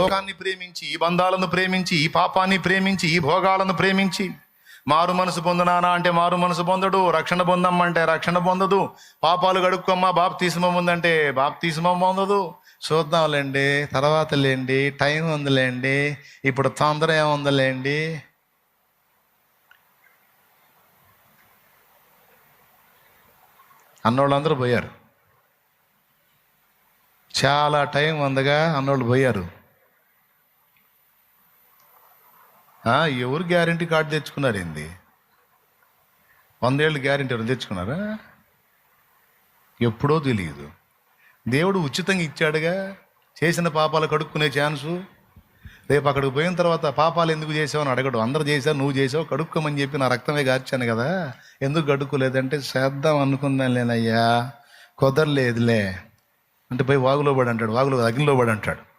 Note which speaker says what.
Speaker 1: లోకాన్ని ప్రేమించి ఈ బంధాలను ప్రేమించి ఈ పాపాన్ని ప్రేమించి ఈ భోగాలను ప్రేమించి. మారు మనసు పొందునానా అంటే మారు మనసు పొందడు రక్షణ పొందమ్మంటే రక్షణ పొందదు. పాపాలు గడుక్కోమ్మా బాప్తీసమం ఉందంటే బాప్తీసమం పొందదు. చూద్దాంలేండి తర్వాత లేండి టైం ఉందిలేండి ఇప్పుడు తొందర ఏముందిలేండి అన్నోళ్ళందరూ పోయారు. చాలా టైం ఉందిగా అన్నోళ్ళు పోయారు. ఎవరు గ్యారంటీ కార్డు తెచ్చుకున్నారు ఏంది వందేళ్ళు గ్యారంటీ ఎవరు తెచ్చుకున్నారా? ఎప్పుడో తెలియదు. దేవుడు ఉచితంగా ఇచ్చాడుగా. చేసిన పాపాలు కడుక్కునే ఛాన్సు. రేపు అక్కడికి పోయిన తర్వాత పాపాలు ఎందుకు చేసావు అని అడగడు. అందరు చేశావు నువ్వు చేసావు కడుక్కోమని చెప్పి నా రక్తమే గార్చాను కదా. ఎందుకు కడుక్కోలేదంటే చేద్దాం అనుకుందాం లేనయ్యా. కుదరలేదులే. అంటే పోయి వాగులో పడి అంటాడు వాగులో అగ్నిలో పడి అంటాడు